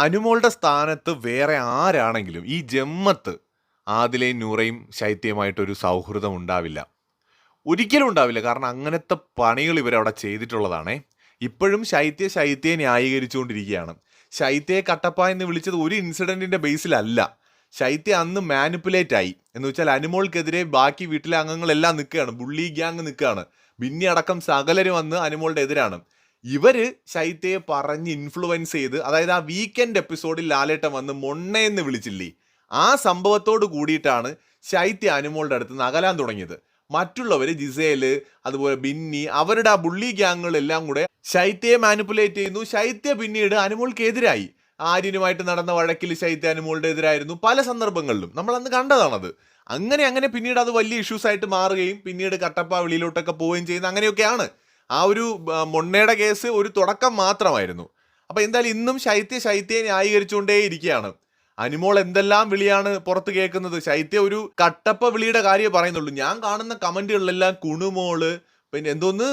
അനുമോളുടെ സ്ഥാനത്ത് വേറെ ആരാണെങ്കിലും ഈ ജമ്മത്ത് ആദിലയും നൂറയും ശൈത്യമായിട്ടൊരു സൗഹൃദം ഉണ്ടാവില്ല. ഒരിക്കലും ഉണ്ടാവില്ല. കാരണം അങ്ങനത്തെ പണികൾ ഇവരവിടെ ചെയ്തിട്ടുള്ളതാണ്. ഇപ്പോഴും ശൈത്യ ശൈത്യയെ ന്യായീകരിച്ചുകൊണ്ടിരിക്കുകയാണ്. ശൈത്യയെ കട്ടപ്പ എന്ന് വിളിച്ചത് ഒരു ഇൻസിഡന്റിന്റെ ബേസിലല്ല. ശൈത്യ അന്ന് മാനിപ്പുലേറ്റ് ആയി എന്ന് വെച്ചാൽ അനുമോൾക്കെതിരെ ബാക്കി വീട്ടിലെ അംഗങ്ങളെല്ലാം നിൽക്കുകയാണ്. ബുള്ളി ഗ്യാങ് നിൽക്കുകയാണ്. ബിന്നി അടക്കം സകലരും വന്ന് അനുമോളുടെ എതിരാണ്. ഇവർ ശൈത്യയെ പറഞ്ഞ് ഇൻഫ്ലുവൻസ് ചെയ്ത് അതായത് ആ വീക്കെൻഡ് എപ്പിസോഡിൽ ലാലേട്ടൻ വന്ന് മൊണ്ണയെന്ന് വിളിച്ചില്ലേ? ആ സംഭവത്തോട് കൂടിയിട്ടാണ് ശൈത്യ അനുമോളുടെ അടുത്ത് നിന്ന് അകലാൻ തുടങ്ങിയത്. മറ്റുള്ളവർ ജിസേൽ അതുപോലെ ബിന്നി അവരുടെ ആ ബുള്ളി ഗ്യാങ്ങുകളെല്ലാം കൂടെ ശൈത്യയെ മാനിപ്പുലേറ്റ് ചെയ്യുന്നു. ശൈത്യ പിന്നീട് അനുമോൾക്കെതിരായി. ആര്യനുമായിട്ട് നടന്ന വഴക്കിൽ ശൈത്യ അനുമോളുടെ എതിരായിരുന്നു പല സന്ദർഭങ്ങളിലും. നമ്മൾ അന്ന് കണ്ടതാണത്. അങ്ങനെ അങ്ങനെ പിന്നീട് അത് വലിയ ഇഷ്യൂസ് ആയിട്ട് മാറുകയും പിന്നീട് കട്ടപ്പ വെളിയിലോട്ടൊക്കെ പോവുകയും ചെയ്യുന്ന അങ്ങനെയൊക്കെയാണ്. ആ ഒരു മൊണ്ണയുടെ കേസ് ഒരു തുടക്കം മാത്രമായിരുന്നു. അപ്പോൾ എന്തായാലും ഇന്നും ശൈത്യ ശൈത്യയെ ന്യായീകരിച്ചുകൊണ്ടേ ഇരിക്കുകയാണ്. അനിമോൾ എന്തെല്ലാം വിളിയാണ് പുറത്ത് കേൾക്കുന്നത്? ശൈത്യ ഒരു കട്ടപ്പ വിളിയുടെ കാര്യമേ പറയുന്നുള്ളൂ. ഞാൻ കാണുന്ന കമന്റുകളിലെല്ലാം കുണുമോൾ പിന്നെ എന്തോന്ന്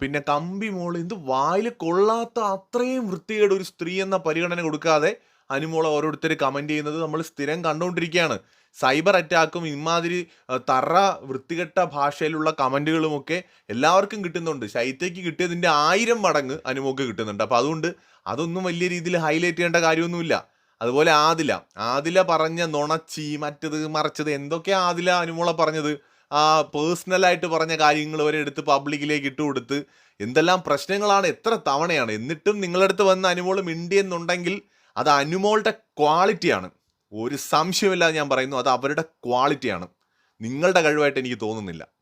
പിന്നെ കമ്പി മോൾ എന്ത് വായിൽ കൊള്ളാത്ത അത്രയും വൃത്തികേട് ഒരു സ്ത്രീ എന്ന പരിഗണന കൊടുക്കാതെ അനുമോളെ ഓരോരുത്തർ കമന്റ് ചെയ്യുന്നത് നമ്മൾ സ്ഥിരം കണ്ടുകൊണ്ടിരിക്കുകയാണ് സൈബർ അറ്റാക്കും ഇമാതിരി തറ വൃത്തികെട്ട ഭാഷയിലുള്ള കമന്റുകളുമൊക്കെ എല്ലാവർക്കും കിട്ടുന്നുണ്ട്. ശൈത്യയ്ക്ക് കിട്ടിയതിന്റെ ആയിരം മടങ്ങ് അനുമോക്ക് കിട്ടുന്നുണ്ട്. അപ്പോൾ അതുകൊണ്ട് അതൊന്നും വലിയ രീതിയിൽ ഹൈലൈറ്റ് ചെയ്യേണ്ട കാര്യമൊന്നുമില്ല. അതുപോലെ ആദില. ആദില പറഞ്ഞ നുണച്ചി മറ്റത് മറച്ചത് എന്തൊക്കെ ആദില അനുമോളെ പറഞ്ഞത്? ആ പേഴ്സണലായിട്ട് പറഞ്ഞ കാര്യങ്ങൾ വരെ എടുത്ത് പബ്ലിക്കിലേക്ക് ഇട്ട് കൊടുത്ത് എന്തെല്ലാം പ്രശ്നങ്ങളാണ് എത്ര തവണയാണ്. എന്നിട്ടും നിങ്ങളടുത്ത് വന്ന് അനുമോൾ മിണ്ടിയെന്നുണ്ടെങ്കിൽ അത് അനുമോളുടെ ക്വാളിറ്റിയാണ്. ഒരു സംശയമില്ലാതെ ഞാൻ പറയുന്നു അത് അവരുടെ ക്വാളിറ്റിയാണ്. നിങ്ങളുടെ കഴിവായിട്ട് എനിക്ക് തോന്നുന്നില്ല.